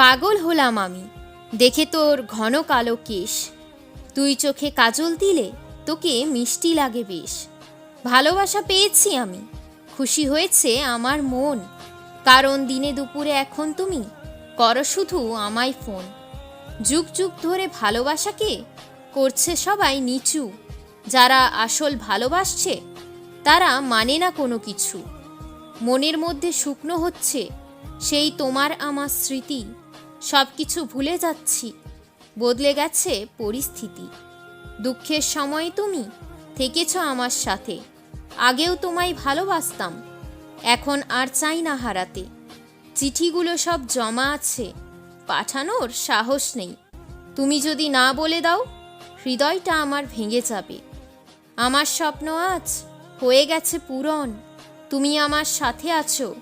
পাগল হলাম আমি। দেখে তোর ঘন কালো কেশ। তুই চোখে কাজল দিলে তোকে মিষ্টি লাগে বেশ। ভালোবাসা পেয়েছি আমি। খুশি হয়েছে আমার মন। কারণ দিনে দুপুরে এখন তুমি করো শুধু আমায় ফোন। যুগ যুগ ধরে ভালোবাসাকে করছে সবাই নিচু। যারা আসল ভালোবাসছে, তারা মানে না কোনো কিছু। মনের মধ্যে শুকনো হচ্ছে সেই তোমার আমার স্মৃতি। সব কিছু ভুলে যাচ্ছি। বদলে গেছে পরিস্থিতি। দুঃখের সময় তুমি থেকেছ আমার সাথে। আগেও তোমায় ভালোবাসতাম, এখন আর চাই না হারাতে। চিঠিগুলো সব জমা আছে, পাঠানোর সাহস নেই। তুমি যদি না বলে দাও, হৃদয়টা আমার ভেঙে যাবে। আমার স্বপ্ন আজ হয়ে গেছে পূরণ। তুমি আমার সাথে আছো,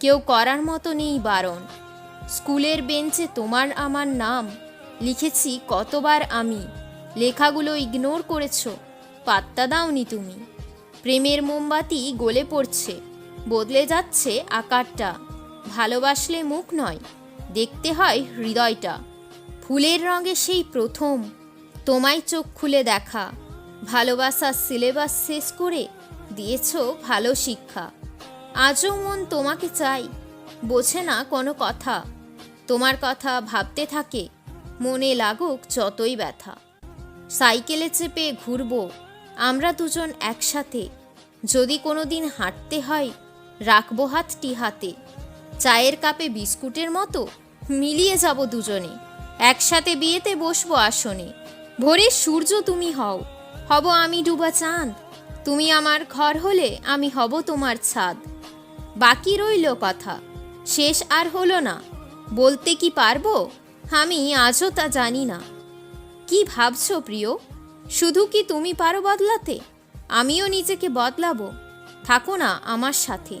কেউ করার মতো নেই বারণ। স্কুলের বেঞ্চে তোমার আমার নাম। লিখেছি কতবার আমি। লেখাগুলো ইগনোর করেছ। পাত্তা দাওনি তুমি। প্রেমের মোমবাতি গলে পড়ছে। বদলে যাচ্ছে আকারটা। ভালোবাসলে মুখ নয়। দেখতে হয় হৃদয়টা। ফুলের রঙে সেই প্রথম। তোমায় চোখ খুলে দেখা। ভালোবাসার সিলেবাস শেষ করে দিয়েছ ভালো শিক্ষা। আজও মন তোমাকে চাই। বোঝে না কোনো কথা। তোমার কথা ভাবতে থাকে, মনে লাগুক যতই ব্যথা। সাইকেলে চেপে ঘুরবো, আমরা দুজন একসাথে। যদি কোনো দিন হাঁটতে হয়, রাখব হাতটি হাতে। চায়ের কাপে বিস্কুটের মতো মিলিয়ে যাব দুজনে। একসাথে বিয়েতে বসবো আসনে। ভোরে, সূর্য তুমি হও। হব আমি ডুবা চাঁদ। তুমি আমার ঘর হলে আমি হব তোমার ছাদ। বাকি রইল কথা। শেষ আর হলো না। বলতে কি পারব? আমি আজও তা জানি না। কি ভাবছ প্রিয়? শুধু কি তুমি পারো বদলাতে? আমিও নিজেকে বদলাবো। থাকো না আমার সাথে।